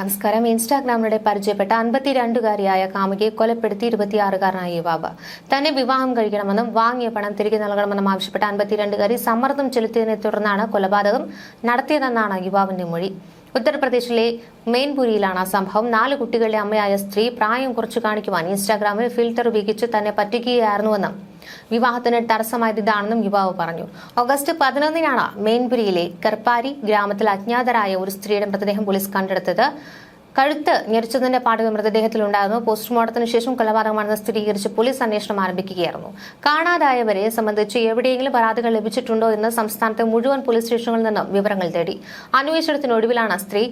നമസ്കാരം. ഇൻസ്റ്റാഗ്രാമിലൂടെ പരിചയപ്പെട്ട അൻപത്തിരണ്ടുകാരിയായ കാമുകിയെ കൊലപ്പെടുത്തി ഇരുപത്തിയാറുകാരനായ യുവാവ്. തന്നെ വിവാഹം കഴിക്കണമെന്നും വാങ്ങിയ പണം തിരികെ നൽകണമെന്നും ആവശ്യപ്പെട്ട അൻപത്തിരണ്ടുകാരി സമ്മർദ്ദം ചെലുത്തിയതിനെ തുടർന്നാണ് കൊലപാതകം നടത്തിയതെന്നാണ് യുവാവിന്റെ മൊഴി. ഉത്തർപ്രദേശിലെ മെയിൻപുരിയിലാണ് സംഭവം. നാല് കുട്ടികളുടെ അമ്മയായ സ്ത്രീ പ്രായം കുറച്ചു കാണിക്കുവാൻ ഇൻസ്റ്റാഗ്രാമിൽ ഫിൽറ്റർ ഉപയോഗിച്ച് തന്നെ പറ്റിക്കുകയായിരുന്നുവെന്നും വിവാഹത്തിന് തടസ്സമായത് ഇതാണെന്നും യുവാവ് പറഞ്ഞു. ഓഗസ്റ്റ് പതിനൊന്നിനാണ് മെയിൻപുരിയിലെ കർപ്പാരി ഗ്രാമത്തിൽ അജ്ഞാതരായ ഒരു സ്ത്രീയുടെ മൃതദേഹം പോലീസ് കണ്ടെടുത്തത്. കഴുത്ത് ഞെരിച്ചതിന്റെ പാടുകൾ മൃതദേഹത്തിലുണ്ടായിരുന്നു. പോസ്റ്റ്മോർട്ടത്തിന് ശേഷം കൊലപാതകമാണെന്ന് സ്ഥിരീകരിച്ച് പോലീസ് അന്വേഷണം ആരംഭിക്കുകയായിരുന്നു. കാണാതായവരെ സംബന്ധിച്ച് എവിടെയെങ്കിലും പരാതികൾ ലഭിച്ചിട്ടുണ്ടോ എന്ന് സംസ്ഥാനത്തെ മുഴുവൻ പോലീസ് സ്റ്റേഷനുകളിൽ നിന്നും വിവരങ്ങൾ തേടി. അന്വേഷണത്തിനൊടുവിലാണ് സ്ത്രീ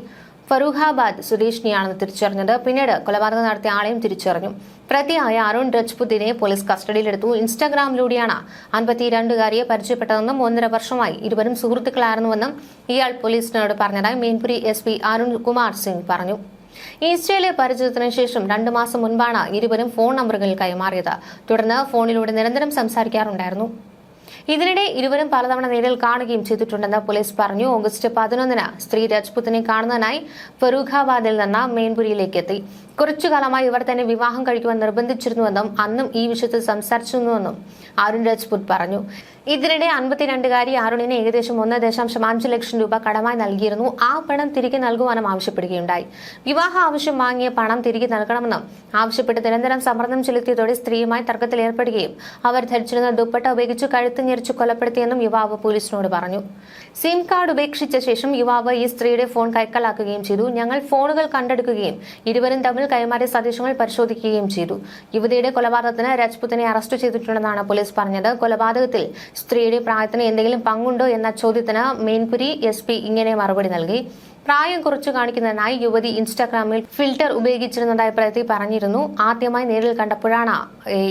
ഫറൂഖാബാദ് സ്വദേശിനിയാണെന്ന് തിരിച്ചറിഞ്ഞത്. പിന്നീട് കൊലപാതകം നടത്തിയ ആളെയും തിരിച്ചറിഞ്ഞു. പ്രതിയായ അരുൺ രജ്പുതിനെ പോലീസ് കസ്റ്റഡിയിലെടുത്തു. ഇൻസ്റ്റാഗ്രാമിലൂടെയാണ് അൻപത്തിരണ്ടുകാരിയെ പരിചയപ്പെട്ടതെന്നും ഒന്നര വർഷമായി ഇരുവരും സുഹൃത്തുക്കളായിരുന്നുവെന്നും ഇയാൾ പോലീസിനോട് പറഞ്ഞതായി മീൻപുരി എസ് പി അരുൺ കുമാർ സിംഗ് പറഞ്ഞു. ഈസ്റ്റയിലെ പരിചയത്തിന് ശേഷം രണ്ടു മാസം മുൻപാണ് ഇരുവരും ഫോൺ നമ്പറുകൾ കൈമാറിയത്. തുടർന്ന് ഫോണിലൂടെ നിരന്തരം സംസാരിക്കാറുണ്ടായിരുന്നു. ഇതിനിടെ ഇരുവരും പലതവണ നേരിൽ കാണുകയും ചെയ്തിട്ടുണ്ടെന്ന് പോലീസ് പറഞ്ഞു. ഓഗസ്റ്റ് പതിനൊന്നിന് സ്ത്രീ രജ്പുത്തിനെ കാണുന്നതിനായി ഫറൂഖാബാദിൽ നിന്ന് മെയിൻപുരിയിലേക്ക് എത്തി. കുറച്ചു കാലമായി ഇവർ തന്നെ വിവാഹം കഴിക്കുവാൻ നിർബന്ധിച്ചിരുന്നുവെന്നും അന്നും ഈ വിഷയത്തിൽ സംസാരിച്ചിരുന്നുവെന്നും അരുൺ രാജ്പുത് പറഞ്ഞു. ഇതിനിടെ അൻപത്തിരണ്ടുകാരി അരുണിന് ഏകദേശം ഒന്ന് ദശാംശം അഞ്ച് ലക്ഷം രൂപ കടമായി നൽകിയിരുന്നു. ആ പണം തിരികെ നൽകുവാനും ആവശ്യപ്പെടുകയുണ്ടായി. വിവാഹ ആവശ്യം വാങ്ങിയ പണം തിരികെ നൽകണമെന്നും ആവശ്യപ്പെട്ട് നിരന്തരം സമ്മർദ്ദം ചെലുത്തിയതോടെ സ്ത്രീയുമായി തർക്കത്തിൽ ഏർപ്പെടുകയും അവർ ധരിച്ചിരുന്ന ദുപ്പട്ട ഉപയോഗിച്ച് കഴുത്ത് ഞെരിച്ചു കൊലപ്പെടുത്തിയെന്നും യുവാവ് പോലീസിനോട് പറഞ്ഞു. സിം കാർഡ് ഉപേക്ഷിച്ച ശേഷം യുവാവ് ഈ സ്ത്രീയുടെ ഫോൺ കൈക്കലാക്കുകയും ചെയ്തു. ഞങ്ങൾ ഫോണുകൾ കണ്ടെടുക്കുകയും ഇരുവരും തമ്മിൽ കൈമാറിയ സന്ദേശങ്ങൾ പരിശോധിക്കുകയും ചെയ്തു. യുവതിയുടെ കൊലപാതകത്തിന് രാജ്പുത്തിനെ അറസ്റ്റ് ചെയ്തിട്ടുണ്ടെന്നാണ് പോലീസ് പറഞ്ഞത്. കൊലപാതകത്തിൽ സ്ത്രീയുടെ പ്രായത്തിന് എന്തെങ്കിലും പങ്കുണ്ടോ എന്ന ചോദ്യത്തിന് മീൻപുരി എസ് ഇങ്ങനെ മറുപടി നൽകി. പ്രായം കുറച്ചു കാണിക്കുന്നതിനായി യുവതി ഇൻസ്റ്റാഗ്രാമിൽ ഫിൽട്ടർ ഉപയോഗിച്ചിരുന്നതായി പ്രതി പറഞ്ഞിരുന്നു. ആദ്യമായി നേരിൽ കണ്ടപ്പോഴാണ്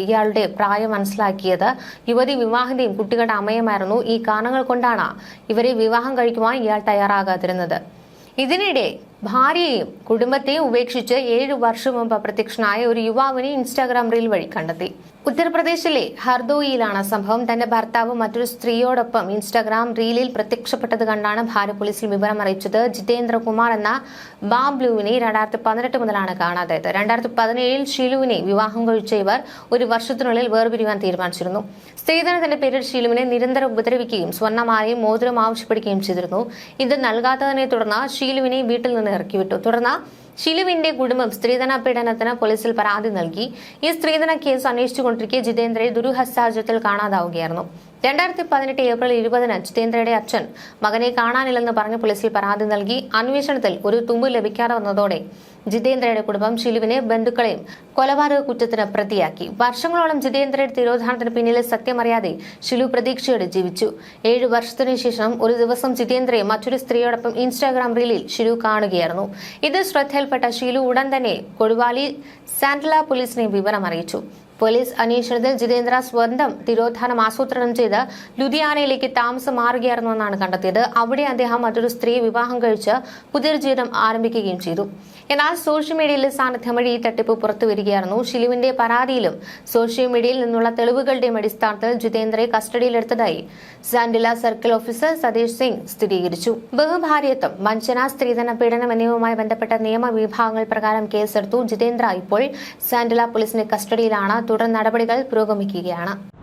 ഇയാളുടെ പ്രായം മനസ്സിലാക്കിയത്. യുവതി വിവാഹിതയും കുട്ടികളുടെ അമ്മയുമായിരുന്നു. ഈ കാരണങ്ങൾ കൊണ്ടാണ് ഇവരെ വിവാഹം കഴിക്കുവാൻ ഇയാൾ തയ്യാറാകാതിരുന്നത്. ഇതിനിടെ ഭാര്യയെയും കുടുംബത്തെയും ഉപേക്ഷിച്ച് ഏഴു വർഷം മുമ്പ് അപ്രത്യക്ഷനായ ഒരു യുവാവിനെ ഇൻസ്റ്റാഗ്രാം റീൽ വഴി കണ്ടെത്തി. ഉത്തർപ്രദേശിലെ ഹർദോയിലാണ് സംഭവം. തന്റെ ഭർത്താവ് മറ്റൊരു സ്ത്രീയോടൊപ്പം ഇൻസ്റ്റാഗ്രാം റീലിൽ പ്രത്യക്ഷപ്പെട്ടത് കണ്ടാണ് ഭാര്യ പോലീസിൽ വിവരം അറിയിച്ചത്. ജിതേന്ദ്രകുമാർ എന്ന ബാബ്ലുവിനെ രണ്ടായിരത്തി പതിനെട്ട് മുതലാണ് കാണാതായത്. രണ്ടായിരത്തി പതിനേഴിൽ ഷീലുവിനെ വിവാഹം കഴിച്ച ഇവർ ഒരു വർഷത്തിനുള്ളിൽ വേർപിരിവാൻ തീരുമാനിച്ചിരുന്നു. സ്ത്രീധനത്തിന്റെ പേരിൽ ഷീലുവിനെ നിരന്തരം ഉപദ്രവിക്കുകയും സ്വർണമാലയും മോതിരം ആവശ്യപ്പെടുകയും ചെയ്തിരുന്നു. ഇത് നൽകാത്തതിനെ തുടർന്ന് ഷീലുവിനെ വീട്ടിൽ നിന്ന് ഇറക്കിവിട്ടു തുടർന്ന് ഷിലുവിന്റെ കുടുംബം സ്ത്രീധന പീഡനത്തിന് പോലീസിൽ പരാതി നൽകി. ഈ സ്ത്രീധന കേസ് അന്വേഷിച്ചുകൊണ്ടിരിക്കെ ജിതേന്ദ്രയെ ദുരൂഹസാഹചര്യത്തിൽ കാണാതാവുകയായിരുന്നു. രണ്ടായിരത്തി പതിനെട്ട് ഏപ്രിൽ ഇരുപതിന് ജിതേന്ദ്രയുടെ അച്ഛൻ മകനെ കാണാനില്ലെന്ന് പറഞ്ഞ് പോലീസിൽ പരാതി നൽകി അന്വേഷണത്തിൽ ഒരു തുമ്പ് ലഭിക്കാതെ വന്നതോടെ ജിതേന്ദ്രയുടെ കുടുംബം ഷിലുവിനെ ബന്ധുക്കളെയും കൊലപാതക കുറ്റത്തിന് പ്രതിയാക്കി. വർഷങ്ങളോളം ജിതേന്ദ്രയുടെ തിരോധാനത്തിന് പിന്നിലെ സത്യമറിയാതെ ഷിലു പ്രതീക്ഷയോടെ ജീവിച്ചു. ഏഴു വർഷത്തിനു ശേഷം ഒരു ദിവസം ജിതേന്ദ്രയെ മറ്റൊരു സ്ത്രീയോടൊപ്പം ഇൻസ്റ്റാഗ്രാം റീലിൽ ഷിലു കാണുകയായിരുന്നു. ഇത് ശ്രദ്ധയിൽപ്പെട്ട ഷിലു ഉടൻ തന്നെ കൊടുവാലി സാന്റല പോലീസിനെ വിവരം അറിയിച്ചു പോലീസ് അന്വേഷണത്തിൽ ജിതേന്ദ്ര സ്വന്തം തിരോധാനം ആസൂത്രണം ചെയ്ത് ലുധിയാനയിലേക്ക് താമസം മാറുകയായിരുന്നുവെന്നാണ് കണ്ടെത്തിയത്. അവിടെ അദ്ദേഹം മറ്റൊരു സ്ത്രീ വിവാഹം കഴിച്ച് പുതിയൊരു ജീവിതം ആരംഭിക്കുകയും ചെയ്തു. എന്നാൽ സോഷ്യൽ മീഡിയയിലെ സാന്നിധ്യം വഴി ഈ തട്ടിപ്പ് പുറത്തു വരികയായിരുന്നു. ഷിലുവിന്റെ പരാതിയിലും സോഷ്യൽ മീഡിയയിൽ നിന്നുള്ള തെളിവുകളുടെയും അടിസ്ഥാനത്തിൽ ജിതേന്ദ്രയെ കസ്റ്റഡിയിലെടുത്തതായി സാൻഡില സർക്കിൾ ഓഫീസർ സതീഷ് സിംഗ് സ്ഥിരീകരിച്ചു. ബഹുഭാര്യത്വം വഞ്ചന സ്ത്രീധന പീഡനം എന്നിവയുമായി ബന്ധപ്പെട്ട നിയമവിഭാഗങ്ങൾ പ്രകാരം കേസെടുത്തു. ജിതേന്ദ്ര ഇപ്പോൾ സാൻഡില പോലീസിന്റെ കസ്റ്റഡിയിലാണ്. തുടർ നടപടികൾ പുരോഗമിക്കുകയാണ്